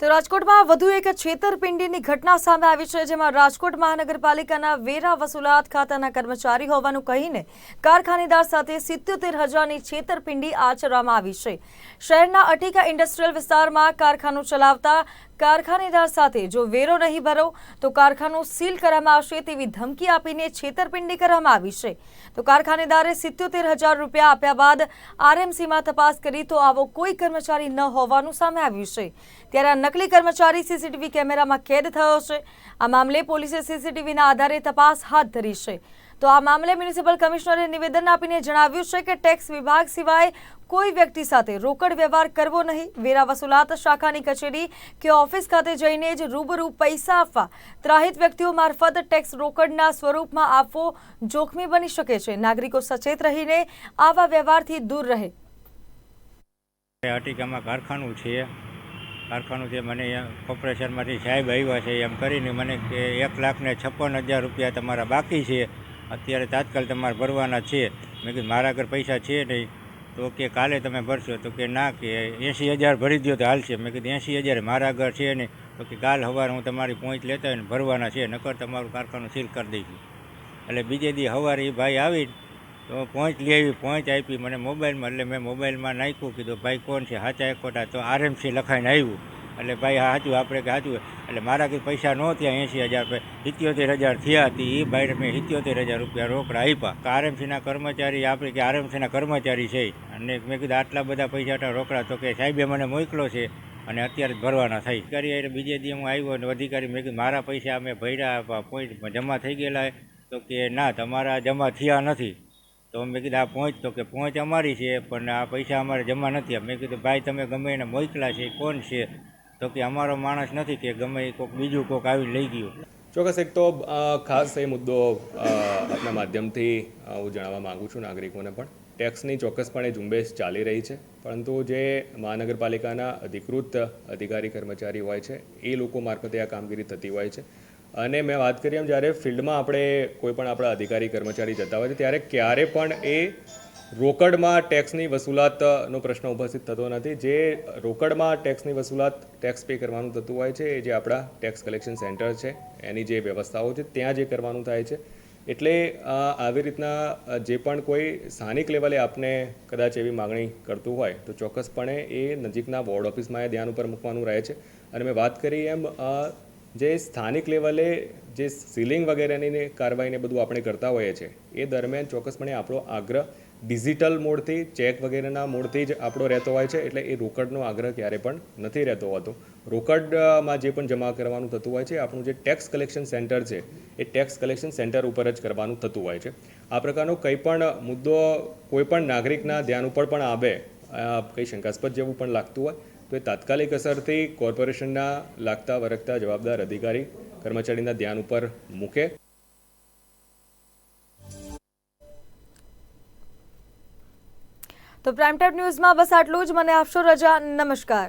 તો રાજકોટમાં વધુ એક છેતરપિંડીની ઘટના સામે આવી છે, જેમાં રાજકોટ મહાનગરપાલિકાના વેરા વસૂલાત ખાતાના કર્મચારી હોવાનું કહીને કારખાનેદાર સાથે સિત્યોતેર હજારની છેતરપિંડી આચરવામાં આવી છે. શહેરના અટીકા ઇન્ડસ્ટ્રીયલ વિસ્તારમાં કારખાનું ચલાવતા કારખાનેદાર સાથે જો વેરો નહીં ભરો, તો કારખાનું સીલ કરવામાં આવશે તેવી ધમકી આપીને છેતરપિંડી કરવામાં આવી છે. તો કારખાનેદારે સિત્યોતેર હજાર રૂપિયા આપ્યા બાદ આરએમસીમાં તપાસ કરી તો આવો કોઈ કર્મચારી ન હોવાનું સામે આવ્યું છે. ત્યારે આ નકલી કર્મચારી સીસીટીવી કેમેરામાં કેદ થયો છે. આ મામલે પોલીસે સીસીટીવીના આધારે તપાસ હાથ ધરી છે. તો આ મામલે મ્યુનિસિપલ કમિશનરે નિવેદન આપીને જણાવ્યું છે કે ટેક્સ વિભાગ સિવાય કોઈ વ્યક્તિ સાથે રોકડ વ્યવહાર કરવો નહીં. વેરા વસૂલાત શાખાની કચેરી કે ઓફિસ ખાતે જઈને જ રૂબરૂ પૈસા આપવા. ત્રાહિત વ્યક્તિઓ મારફત ટેક્સ રોકડના સ્વરૂપમાં આપવો જોખમી બની શકે છે. નાગરિકો સચેત રહીને આવા વ્યવહારથી દૂર રહે. અટીકામાં કારખાનું છે. કારખાનું છે. મને કોર્પોરેશનમાંથી સાહેબ આવ્યા છે. એમ કરીને મને કે એક લાખ ને છપ્પન હજાર રૂપિયા તમારા બાકી છે. અત્યારે તાત્કાલ તમારે ભરવાના છે. મેં કીધું, મારા આગળ પૈસા છે નહીં. તો કે, કાલે તમે ભરશો. તો કે, ના, કે એંસી હજાર ભરી દો તો હાલશે. મેં કીધું એંસી હજાર મારા આગળ છે નહીં તો કે, કાલ સવારે હું તમારી પહોંચ લેતા હોય ને ભરવાના છે, નકર તમારું કારખાનું સીલ કરી દઈશું. એટલે બીજે દી સવારે એ ભાઈ આવી તો પહોંચ લઈ આવી પહોંચ આપી મને મોબાઈલમાં. એટલે મેં મોબાઈલમાં નાખ્યું, કીધું, ભાઈ, કોણ છે? સાચા એક ખોટા તો આરએમસી લખાઈને આવ્યું. એટલે ભાઈ હા સાચું, આપણે કે સાચું એટલે મારા કંઈ પૈસા ન થયા એંસી હજાર સિત્યોતેર હજાર થયા હતી એ ભાઈને મેં સિત્યોતેર હજાર રૂપિયા રોકડા આપ્યા. આરએમસીના કર્મચારી આપણે કે આરએમસીના કર્મચારી છે અને મેં કીધું, આટલા બધા પૈસા રોકડા, તો કે સાહેબે મને મોકલો છે. અને અત્યારે ભરવાના થઈ. કરી એટલે બીજે દી હું આવ્યો અને અધિકારી મેં કીધું, મારા પૈસા અમે ભર્યા પોઈન્ટ જમા થઈ ગયેલા તો કે, ના, તમારા જમા થયા નથી. તો મેં કીધું, આ પહોંચ તો કે પહોંચ અમારી છે, પણ આ પૈસા અમારે જમા નથી. મેં કીધું, ભાઈ, તમે ગમે એને મોકલા છે કોણ છે? તો કે અમારો માણસ નથી કે ગમે એ કોઈક બીજું કોઈક આવી લઈ ગયું. ચોક્કસ એક તો ખાસ એ મુદ્દો આપના માધ્યમથી હું જણાવવા માગું છું નાગરિકોને પણ. ટેક્સની ચોક્કસપણે ઝુંબેશ ચાલી રહી છે, પરંતુ જે મહાનગરપાલિકાના અધિકૃત અધિકારી કર્મચારી હોય છે, એ લોકો મારફતે આ કામગીરી થતી હોય છે. અને મેં વાત કરી એમ, જ્યારે ફિલ્ડમાં આપણે કોઈ પણ આપણા અધિકારી કર્મચારી જતા હોય છે, ત્યારે ક્યારે પણ એ રોકડમાં ટેક્સની વસૂલાતનો પ્રશ્ન ઉપસ્થિત થતો નથી. જે રોકડમાં ટેક્સની વસૂલાત ટેક્સ પે કરવાનું થતું હોય છે, એ જે આપણા ટેક્સ કલેક્શન સેન્ટર છે, એની જે વ્યવસ્થાઓ છે, ત્યાં જે કરવાનું થાય છે. એટલે આવી રીતના જે પણ કોઈ સ્થાનિક લેવલે આપને કદાચ એવી માગણી કરતું હોય, તો ચોક્કસપણે એ નજીકના વોર્ડ ઓફિસમાં એ ધ્યાન ઉપર મૂકવાનું રહે છે. અને મેં વાત કરી એમ જે સ્થાનિક લેવલે જે સીલિંગ વગેરેની કાર્યવાહીને બધું આપણે કરતા હોઈએ છીએ, એ દરમિયાન ચોક્કસપણે આપણો આગ્રહ ડિજિટલ મોડથી, ચેક વગેરેના મોડથી જ આપણો રહેતો હોય છે, એટલે એ રોકડનો આગ્રહ ક્યારે પણ નથી રહેતો હોતો. રોકડમાં જે પણ જમા કરવાનું થતું હોય છે, આપણું જે ટેક્સ કલેક્શન સેન્ટર છે, એ ટેક્સ કલેક્શન સેન્ટર ઉપર જ કરવાનું થતું હોય છે. આ પ્રકારનો કંઈ પણ મુદ્દો કોઈ પણ નાગરિકના ધ્યાન ઉપર પણ આવે કંઈ શંકાસ્પદ જેવું પણ લાગતું હોય તો એ તાત્કાલિક અસરથી કોર્પોરેશનના લાગતા વરગતા જવાબદાર અધિકારી કર્મચારીના ધ્યાન ઉપર મૂકે? તો પ્રાઇમ ટાઈમ ન્યૂઝમાં બસ આટલું જ. મને આપશો રજા? નમસ્કાર.